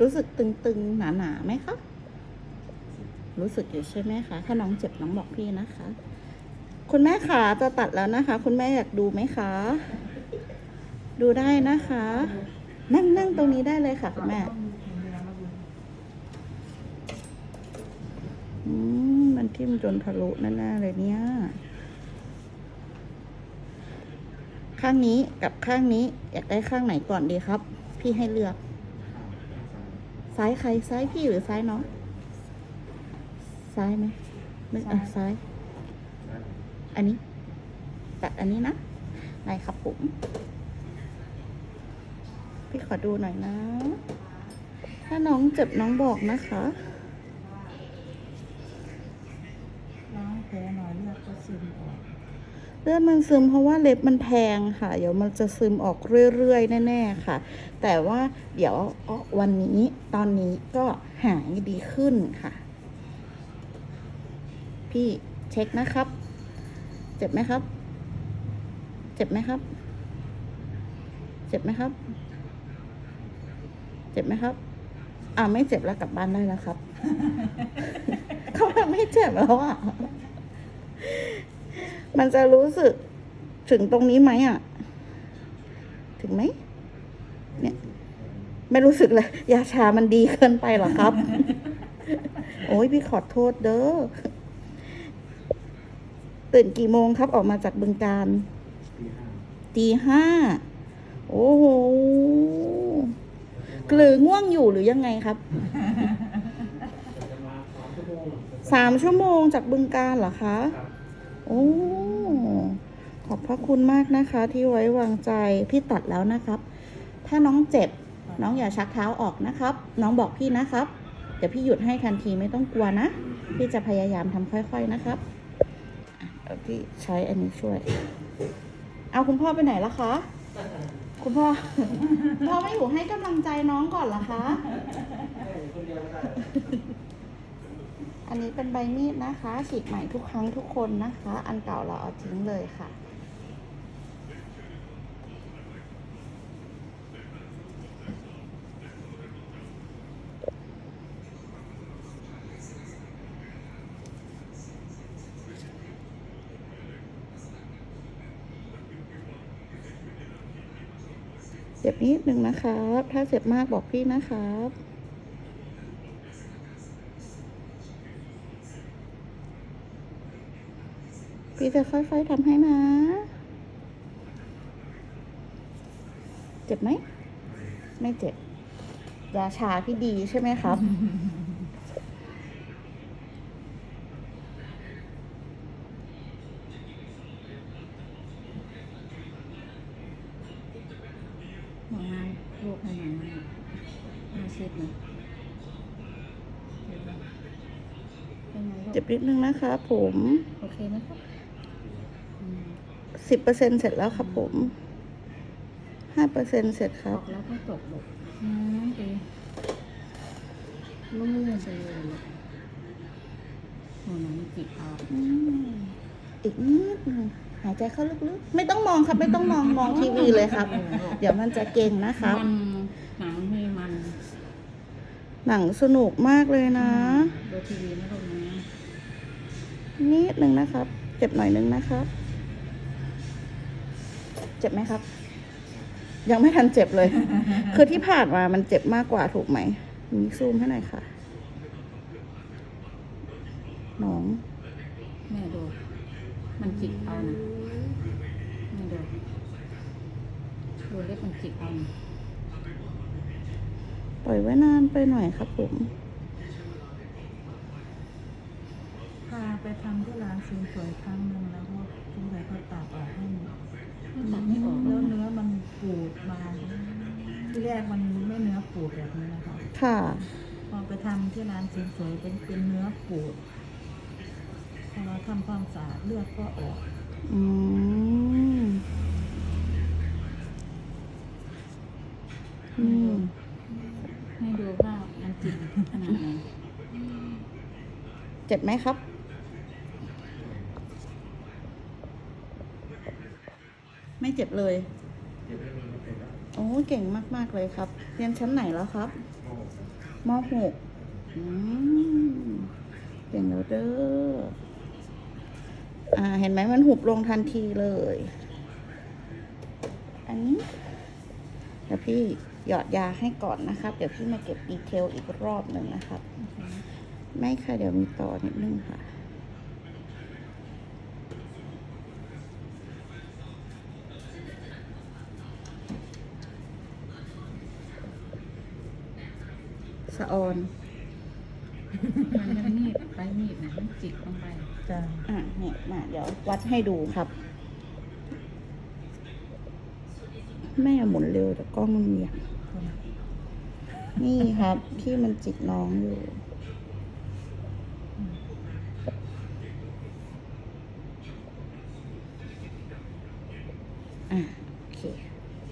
รู้สึกตึงๆ หนาๆไหมคะ รู้สึกอยู่ใช่ไหมคะ ถ้าน้องเจ็บน้องบอกพี่นะคะ คุณแม่ขาจะตัดแล้วนะคะ คุณแม่อยากดูไหมคะ ดูได้นะคะ นั่งนั่งตรงนี้ได้เลยค่ะคุณแม่มมันทิ่มจนทะลุแน่ๆเลยเนี่ย ข้างนี้กับข้างนี้อยากได้ข้างไหนก่อนดีครับ พี่ให้เลือก ซ้ายใครซ้ายพี่หรือซ้ายน้องซ้ายไหมนึกอะซ้าย อันนี้ตัดอันนี้นะได้ครับผมพี่ขอดูหน่อยนะ ถ้าน้องเจ็บน้องบอกนะคะ ล้างแผลหน่อยเลือดก็ซึมออก เลือดมันซึมเพราะว่าเล็บมันแทงค่ะ เดี๋ยวมันจะซึมออกเรื่อยๆแน่ๆค่ะ แต่ว่าเดี๋ยววันนี้ตอนนี้ก็หายดีขึ้นค่ะ พี่เช็คนะครับ เจ็บไหมครับ เจ็บไหมครับ เจ็บไหมครับ เจ็บไหมครับ อ่าไม่เจ็บแล้วกลับบ้านได้แล้วครับ เขาบอกไม่เจ็บแล้วอะ มันจะรู้สึกถึงตรงนี้ไหมอะ ถึงไหม เนี่ย ไม่รู้สึกเลย ยาชามันดีเกินไปเหรอครับ โอ้ยพี่ขอโทษเด้อ ตื่นกี่โมงครับออกมาจากบึงการ ตีห้า โอ้โหกลือง่วงอยู่หรือยังไงครับ สามชั่วโมงจากบึงการเหรอคะ โอ้ขอบพระคุณมากนะคะ ที่ไว้วางใจพี่ตัดแล้วนะครับ ถ้าน้องเจ็บ น้องอย่าชักเท้าออกนะครับ น้องบอกพี่นะครับ เดี๋ยวพี่หยุดให้ทันทีไม่ต้องกลัวนะ พี่จะพยายามทำค่อยๆนะครับเดี๋ยวพี่ใช้อันนี้ช่วย เอาคุณพ่อไปไหนละคะ คุณพ่อ พ่อไม่อยู่ให้กำลังใจน้องก่อนเหรอคะ อันนี้เป็นใบมีดนะคะฉีกใหม่ทุกครั้งทุกคนนะคะ อันเก่าเราเอาทิ้งเลยค่ะเจ็บนิดนึงนะครับ ถ้าเจ็บมากบอกพี่นะครับ พี่จะค่อยๆทำให้นะ เจ็บไหม ไม่เจ็บ ยาชาพี่ดีใช่ไหมครับมองงานลูกให้หน่อยนะมาเช็ดหน่อยเจ็บปะเป็นไงลูกเจ็บนิดนึงนะคะผม โอเคไหมครับอืม สิบเปอร์เซ็นเสร็จแล้วครับผมห้าเปอร์เซ็นเสร็จคอรัอบ กแล้วก็จบลูกอืมดีลุ่มๆไปเลยลูกโอ้หนูมันจิกเอาอืมอีกนิดนึงหายใจเข้าลึกๆ ไม่ต้องมองครับ ไม่ต้องมองมองทีวีเลยครับ เดี๋ยวมันจะเก่งนะครับ มันหนังมีมันหนังสนุกมากเลยนะ ดูทีวีนะลูกนะนิดนึงนะครับ เจ็บหน่อยนึงนะครับ เจ็บไหมครับ ยังไม่ทันเจ็บเลย คือที่ผ่านมามันเจ็บมากกว่าถูกไหมมีซูมให้หน่อยค่ะน้องแม่ดู มันจิกเอานะแม่ดูดูเล็บมันจิกเอานะปล่อยไว้นานไปหน่อยครับผมพาไปทำที่ร้านเสริมสวยครั้งหนึ่งแล้วก็สงสัยเขาตัดออกให้หมดมัน ตัดไม่ออกแล้วเนื้อมันปูดมาที่แรกมันไม่เนื้อปูดแบบนี้นะคะค่ะ พอไปทำที่ร้านเสริมสวยเป็นเป็นเนื้อปูดพอเราทำความสะอาดเลือดก็ออกอืมอืมให้ดูว่ามันจิกขนาดไหนเจ็บไหมครับ ไม่เจ็บเลย โอ้เก่งมาก ๆ เลยครับ เรียนชั้นไหนแล้วครับมมหกอืมเก่งแล้วเด้ออ่า เห็นไหมมันหุบลงทันทีเลย อันนี้ เดี๋ยวพี่หยอดยาให้ก่อนนะครับ เดี๋ยวพี่มาเก็บดีเทลอีกรอบหนึ่งนะครับ ไม่ค่ะ เดี๋ยวมีต่อนิดนึงค่ะะออนมันยังมีดไปมีดนะมันจิกลงไปจ้ะอะเนี่ยมาเดี๋ยววัดให้ดูครับ แม่หมุนเร็วแต่กล้องมันเหวี่ยงนี่ครับที่มันจิกน้องอยู่อะ